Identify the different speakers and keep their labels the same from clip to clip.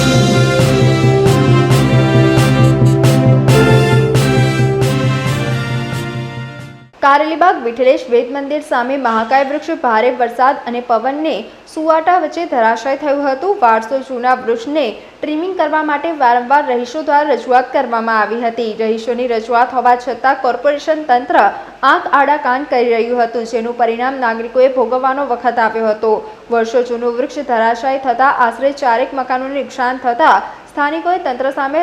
Speaker 1: Thank you. Karelibaug વિઠલેશ વેદ મંદિર સામે મહાકાય વૃક્ષ ભારે વરસાદ અને પવનને સુવાટા વચ્ચે ધરાશય થયું હતું. વારસો જૂના વૃક્ષને ટ્રીમિંગ કરવા માટે વારંવાર રહીશો દ્વારા રજૂઆત કરવામાં આવી હતી. રહીશોની રજૂઆત હોવા છતાં કોર્પોરેશન તંત્ર આંખ આડા કાન કરી રહ્યું હતું, જેનું પરિણામ નાગરિકોએ ભોગવવાનો વખત આવ્યો હતો. વર્ષો જૂનું વૃક્ષ ધરાશાય થતાં, આશરે ચારેક મકાનોને નુકસાન થતાં, સ્થાનિકોએ તંત્ર સામે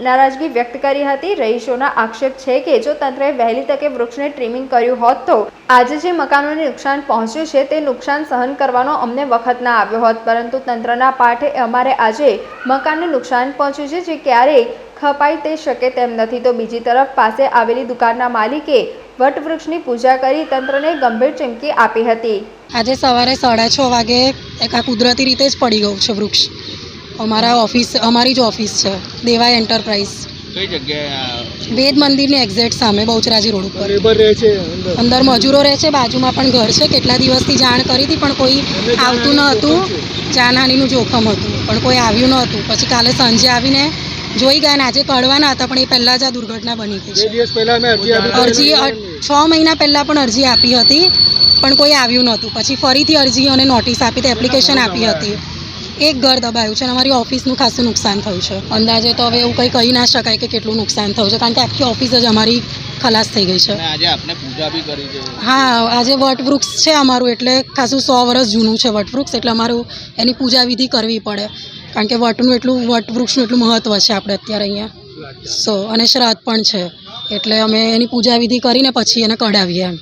Speaker 1: નારાજગી વ્યક્ત કરી હતી. રહીશોના આક્ષેપ છે કે જો તંત્રએ વહેલી તકે વૃક્ષને ટ્રીમિંગ કર્યું હોત તો આજે જે મકાનોને નુકસાન પહોંચ્યું છે તે નુકસાન સહન કરવાનો અમને વખત ના આવ્યો હોત. પરંતુ તંત્રના પાઠે અમારે આજે મકાનને નુકસાન પહોંચ્યું છે જે ક્યારેય ખપાઈ તે શકે તેમ નથી. તો બીજી તરફ પાસે આવેલી દુકાનના માલિકે વટવૃક્ષની પૂજા કરી તંત્રને ગંભીર ચીમકી આપી હતી.
Speaker 2: આજે સવારે સાડા છ વાગે એક કુદરતી રીતે જ પડી ગયું છે વૃક્ષ. અમારા ઓફિસ અમારી જ ઓફિસ છે દેવાય એન્ટરપ્રાઇઝ.
Speaker 3: કઈ જગ્યાએ
Speaker 2: વેદ મંદિરની એક્ઝેક્ટ સામે બહુચરાજી રોડ ઉપર.
Speaker 4: લેબર રહે છે અંદર.
Speaker 2: મજૂરો રહે છે બાજુમાં પણ ઘર છે કેટલા દિવસથી જાણ કરી હતી પણ કોઈ આવતું ન હતું. જાનહાનીનું જોખમ હતું પણ કોઈ આવ્યું ન હતું. પછી કાલે સાંજે આવીને જોઈ ગયા ને આજે કળવાના હતા પણ એ પહેલાં જ આ દુર્ઘટના બની ગઈ છે.
Speaker 4: દિવસ પહેલા મેં અરજી
Speaker 2: છ મહિના પહેલાં પણ અરજી આપી હતી પણ કોઈ આવ્યું નહોતું. પછી ફરીથી અરજી અને નોટિસ આપી હતી એપ્લિકેશન આપી હતી. એક ઘર દબાયું છે અને અમારી ઓફિસનું ખાસું નુકસાન થયું છે. અંદાજે તો હવે એવું કંઈ કહી ના શકાય કે કેટલું નુકસાન થયું છે કારણ કે આખી ઓફિસ જ અમારી ખલાસ થઈ ગઈ છે.
Speaker 3: આજે આપને પૂજા બી કરી છે.
Speaker 2: હા આજે વટવૃક્ષ છે અમારું એટલે ખાસું સો વર્ષ જૂનું છે વટવૃક્ષ એટલે અમારું એની પૂજા વિધિ કરવી પડે. કારણ કે વટનું એટલું વટવૃક્ષનું એટલું મહત્ત્વ છે આપણે અત્યારે અહીંયા. સો અને શ્રાદ્ધ પણ છે એટલે અમે એની પૂજા વિધિ કરીને પછી એને કઢાવીએ એમ.